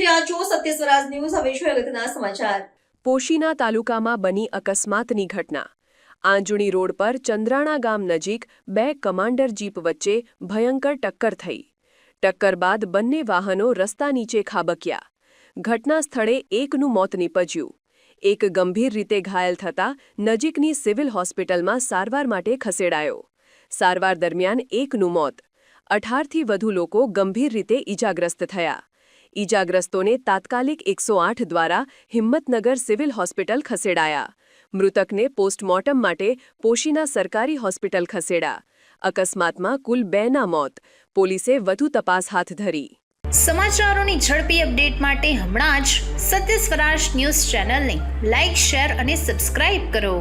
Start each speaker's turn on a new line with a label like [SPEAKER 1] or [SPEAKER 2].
[SPEAKER 1] રહ્યા છો સત્ય સ્વરાજ ન્યૂઝ. હવે છે અગત્યના સમાચાર?
[SPEAKER 2] પોશીના તાલુકામાં બની અકસ્માતની ઘટના. આંજણી રોડ પર ચંદ્રાણા ગામ નજીક બે કમાન્ડર જીપ વચ્ચે ભયંકર ટક્કર થઈ. ટક્કર બાદ બંને વાહનો રસ્તા નીચે ખાબક્યા. ઘટના સ્થળે એકનું મોત નીપજ્યું. એક ગંભીર રીતે ઘાયલ થતાં નજીકની સિવિલ હોસ્પિટલમાં સારવાર માટે ખસેડાયો. સારવાર દરમિયાન એકનું મોત. અઢારથી વધુ લોકો ગંભીર રીતે ઈજાગ્રસ્ત થયા. ઈજાગ્રસ્તોને તાત્કાલિક એકસો દ્વારા હિંમતનગર સિવિલ હોસ્પિટલ ખસેડાયા. મૃતકને પોસ્ટમોર્ટમ માટે પોશીના સરકારી હોસ્પિટલ ખસેડા. અકસ્માતમાં કુલ બેના મોત. પોલીસે વધુ તપાસ હાથ ધરી.
[SPEAKER 3] સમાચારોની ઝડપી અપડેટ માટે હમણાં જ સત્ય સ્વરાજ ન્યૂઝ ચેનલને લાઇક શેર અને સબસ્ક્રાઇબ કરો.